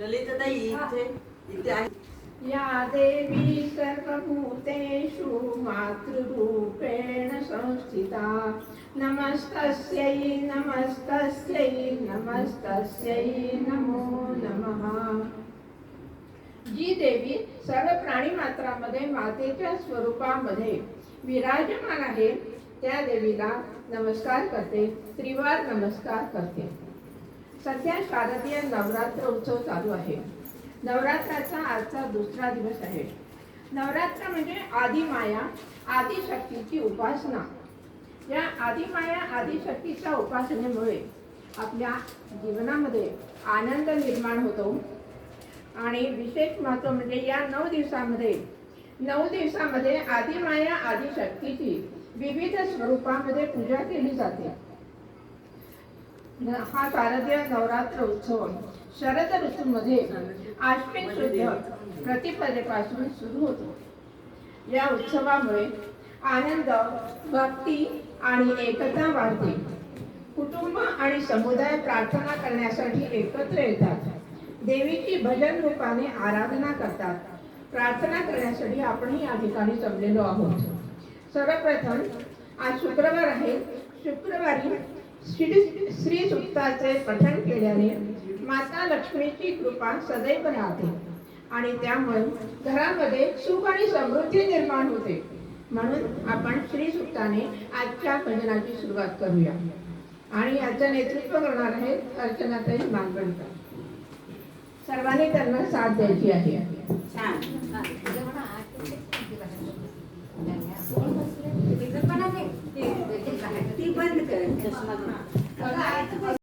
ललितताई इथे इथे आहे. या देवी सर्वभूतेषु मातृरूपेण संस्थिता। नमस्तस्यै नमस्तस्यै नमस्तस्यै नमो नमः। जी देवी सर्व प्राणी मात्रामध्ये मातेच्या स्वरूपामध्ये विराजमान आहे त्या देवीला नमस्कार करते त्रिवार नमस्कार करते। सध्या शारदीय नवरात्र उत्सव चालू आहे. नवरात्राचा आजचा दुसरा दिवस आहे. नवरात्र म्हणजे आदिमाया आदिशक्तीची उपासना. या आदिमाया आदिशक्तीच्या उपासनेमुळे आपल्या जीवनामध्ये आनंद निर्माण होतो. आणि विशेष महत्त्व म्हणजे या नऊ दिवसामध्ये नऊ दिवसामध्ये आदिमाया आदिशक्तीची विविध स्वरूपामध्ये पूजा केली जाते. हा शारदीय नवरात्र उत्सव शरद ऋतूमध्ये आश्विन शुद्ध प्रतिपदेपासून सुरू होतो. या उत्सवामुळे आनंद भक्ती आणि एकता वाढते. कुटुंब आणि समुदाय प्रार्थना करण्यासाठी एकत्र येतात. देवीची भजन रूपाने आराधना करतात. प्रार्थना करण्यासाठी आपण या ठिकाणी जमलेलो आहोत. सर्वप्रथम आज शुक्रवार आहे. शुक्रवारी श्री श्री सुक्ताचे पठण केल्याने माता लक्ष्मीची कृपा सदैव राहते. आणि त्यामुळे घरामध्ये सुख आणि समृद्धी निर्माण होते. म्हणून आपण श्री सुक्ताने आजच्या भजनाची सुरुवात करूया. आणि याचं नेतृत्व करणार आहेत अर्चनाताई मानगणकर सर्वांनी त्यांना साथ द्यायची आहे. ती बंद कर.